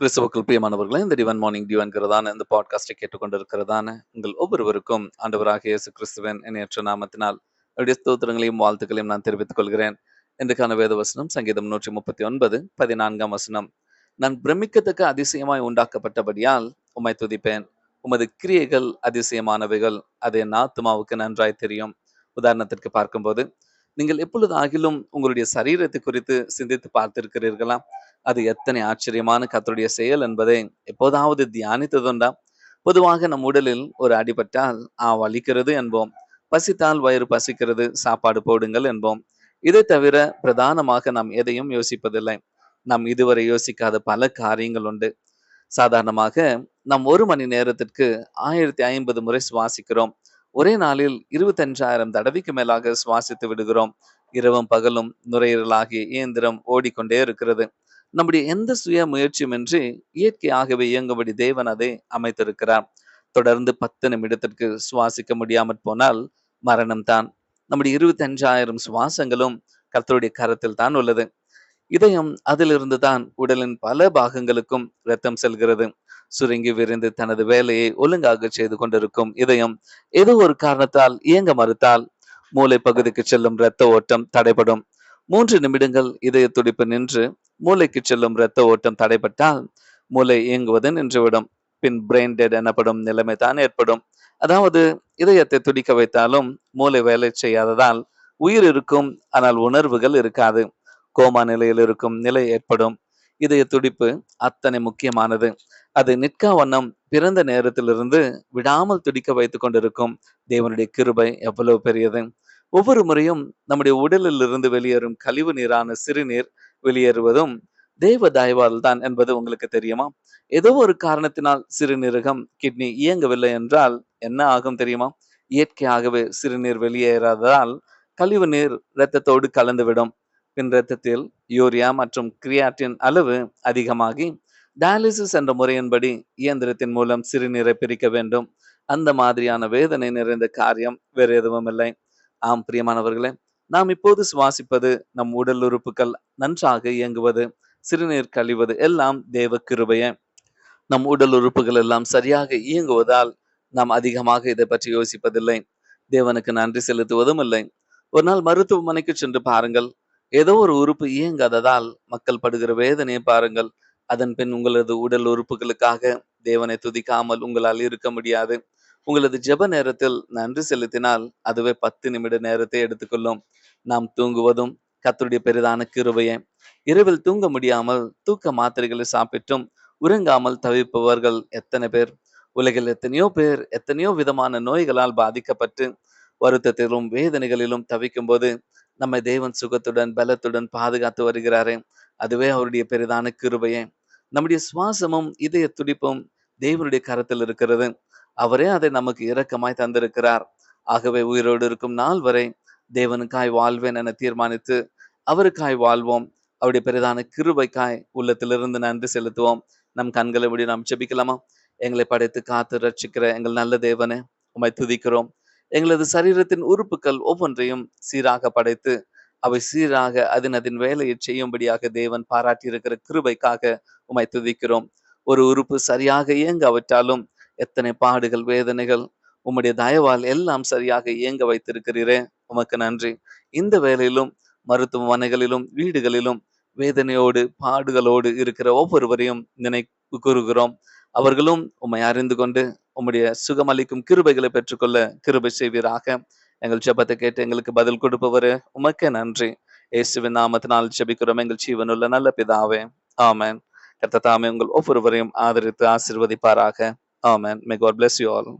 கிறிஸ்துவுக்குள் பிரியமானவர்களே இந்த டிவன் மார்னிங் டிவன்கிறதான இந்த பாட்காஸ்டை கேட்டுக்கொண்டிருக்கிறதான உங்கள் ஒவ்வொருவருக்கும் ஆண்டவராக இயேசு கிறிஸ்துவன் இணையற்ற நாமத்தினால் அவருடைய ஸ்தோத்திரங்களையும் வாழ்த்துக்களையும் நான் தெரிவித்துக் கொள்கிறேன். இன்றைக்கான வேத வசனம் சங்கீதம் நூற்றி முப்பத்தி ஒன்பது பதினான்காம் வசனம். நான் பிரமிக்கத்தக்க அதிசயமாய் உண்டாக்கப்பட்டபடியால் உம்மை துதிப்பேன். உமது கிரியைகள் அதிசயமானவைகள் அதை என் ஆத்மாவுக்கு நன்றாய் தெரியும். உதாரணத்திற்கு பார்க்கும்போது நீங்கள் எப்பொழுது ஆகிலும் உங்களுடைய சரீரத்தை குறித்து சிந்தித்து பார்த்திருக்கிறீர்களா? அது எத்தனை ஆச்சரியமான கத்தருடைய செயல் என்பதை எப்போதாவது தியானித்ததுண்டா? பொதுவாக நம் உடலில் ஒரு அடிபட்டால் ஆ வலிக்கிறது என்போம். பசித்தால் வயிறு பசிக்கிறது சாப்பாடு போடுங்கள் என்போம். இதை தவிர பிரதானமாக நாம் எதையும் யோசிப்பதில்லை. நாம் இதுவரை யோசிக்காத பல காரியங்கள் உண்டு. சாதாரணமாக நாம் ஒரு மணி நேரத்திற்கு ஆயிரத்தி ஐம்பது முறை சுவாசிக்கிறோம். ஒரே நாளில் இருபத்தஞ்சாயிரம் தடவைக்கு மேலாக சுவாசித்து விடுகிறோம். இரவும் பகலும் நுரையீரலாகிய இயந்திரம் ஓடிக்கொண்டே இருக்கிறது. நம்முடைய எந்த சுய முயற்சியுமின்றி இயற்கையாகவே இயங்கும்படி தேவன் அதை அமைத்திருக்கிறார். தொடர்ந்து பத்து நிமிடத்திற்கு சுவாசிக்க முடியாமற் போனால் மரணம் தான். நம்முடைய இருபத்தி அஞ்சாயிரம் சுவாசங்களும் கர்த்தருடைய கரத்தில் தான் உள்ளது. இதயம் அதிலிருந்து தான் உடலின் பல பாகங்களுக்கும் ரத்தம் செல்கிறது. சுருங்கி விரிந்து தனது வேலையை ஒழுங்காக செய்து கொண்டிருக்கும் இதயம் ஏதோ ஒரு காரணத்தால் இயங்க மறுத்தால் மூளை பகுதிக்கு செல்லும் இரத்த ஓட்டம் தடைபடும். மூன்று நிமிடங்கள் இதய துடிப்பு நின்று மூளைக்கு செல்லும் இரத்த ஓட்டம் தடைப்பட்டால் மூளை இயங்குவது நின்றுவிடும். பின் பிரெயின் டெட் எனப்படும் நிலைமை தான் ஏற்படும். அதாவது இதயத்தை துடிக்க வைத்தாலும் மூளை வேலை செய்யாததால் உயிர் இருக்கும் ஆனால் உணர்வுகள் இருக்காது. கோமா நிலையில் இருக்கும் நிலை ஏற்படும். இதய துடிப்பு அத்தனை முக்கியமானது. அது நிற்கா வண்ணம் பிறந்த நேரத்திலிருந்து விடாமல் துடிக்க வைத்துக் கொண்டிருக்கும் தேவனுடைய கிருபை எவ்வளவு பெரியது. ஒவ்வொரு முறையும் நம்முடைய உடலில் இருந்து வெளியேறும் கழிவு நீரான சிறுநீர் வெளியேறுவதும் தேவ தயவால் தான் என்பது உங்களுக்கு தெரியுமா? ஏதோ ஒரு காரணத்தினால் சிறுநீரகம் கிட்னி இயங்கவில்லை என்றால் என்ன ஆகும் தெரியுமா? இயற்கையாகவே சிறுநீர் வெளியேறாததால் கழிவு நீர் இரத்தத்தோடு கலந்துவிடும். பின் ரத்தத்தில் யூரியா மற்றும் கிரியாட்டின் அளவு அதிகமாகி டயாலிசிஸ் என்ற முறையின்படி இயந்திரத்தின் மூலம் சிறுநீரை பிரிக்க வேண்டும். அந்த மாதிரியான வேதனை நிறைந்த காரியம் வேறு எதுவும் இல்லை. ஆம் பிரியமானவர்களே நாம் இப்போது சுவாசிப்பது நம் உடல் உறுப்புகள் நன்றாக இயங்குவது சிறுநீர் கழிவது எல்லாம் தேவ கிருபையே. நம் உடல் உறுப்புகள் எல்லாம் சரியாக இயங்குவதால் நாம் அதிகமாக இதை பற்றி யோசிப்பதில்லை. தேவனுக்கு நன்றி செலுத்துவதும் இல்லை. ஒரு நாள் மருத்துவமனைக்கு சென்று பாருங்கள். ஏதோ ஒரு உறுப்பு இயங்காததால் மக்கள் படுகிற வேதனையை பாருங்கள். அதன் பின் உங்களது உடல் உறுப்புகளுக்காக தேவனை துதிக்காமல் உங்களால் இருக்க முடியாது. உங்களது ஜெப நேரத்தில் நன்றி செலுத்தினால் அதுவே பத்து நிமிட நேரத்தை எடுத்துக்கொள்ளும். நாம் தூங்குவதும் கத்தருடைய பெரிதான கிருபையே. இரவில் தூங்க முடியாமல் தூக்க மாத்திரைகளை சாப்பிட்டும் உறங்காமல் தவிப்பவர்கள் எத்தனை பேர்? உலகில் எத்தனையோ பேர் எத்தனையோ விதமான நோய்களால் பாதிக்கப்பட்டு வருத்தத்திலும் வேதனைகளிலும் தவிக்கும் போது நம்மை தேவன் சுகத்துடன் பலத்துடன் பாதுகாத்து வருகிறாரே. அதுவே அவருடைய பெரிதான கிருபையே. நம்முடைய சுவாசமும் இதய துடிப்பும் தேவனுடைய கரத்தில் இருக்கிறது. அவரே அதை நமக்கு இரக்கமாய் தந்திருக்கிறார். ஆகவே உயிரோடு இருக்கும் நாள் வரை தேவனுக்காய் வாழ்வேன் என தீர்மானித்து அவருக்காய் வாழ்வோம். அவருடைய பெரிதான கிருபைக்காய் உள்ளத்திலிருந்து நன்றி செலுத்துவோம். நம் கண்களை விட நாம் செபிக்கலாமா எங்களை படைத்து காத்து ரட்சிக்கிற எங்கள் நல்ல தேவனே உம்மை துதிக்கிறோம். எங்களது சரீரத்தின் உறுப்புகள் ஒவ்வொன்றையும் சீராக படைத்து அவை சீராக அதன் அதன் வேலையை செய்யும்படியாக தேவன் பாராட்டியிருக்கிற கிருபைக்காக உமை துதிக்கிறோம். ஒரு உறுப்பு சரியாக இயங்காவிட்டாலும் எத்தனை பாடுகள் வேதனைகள் உம்முடைய தயவால் எல்லாம் சரியாக இயங்க வைத்திருக்கிறீரே. உமக்கு நன்றி. இந்த வேலையிலும் மருத்துவமனைகளிலும் வீடுகளிலும் வேதனையோடு பாடுகளோடு இருக்கிற ஒவ்வொருவரையும் நினை கூறுகிறோம் அவர்களும் உம்மை அறிந்து கொண்டு உம்முடைய சுகமளிக்கும் கிருபைகளை பெற்றுக்கொள்ள கிருபை செய்வீராக. எங்கள் ஜபத்தை கேட்டு எங்களுக்கு பதில் கொடுப்பவர் உமக்கே நன்றி. இயேசுவின் நாமத்தினால் ஜபிக்கிறோம். எங்கள் ஜீவனுள்ள நல்ல பிதாவே ஆமேன். கத்த தாமே உங்கள் ஒவ்வொருவரையும் ஆதரித்து ஆசிர்வதிப்பாராக. Amen. May God bless you all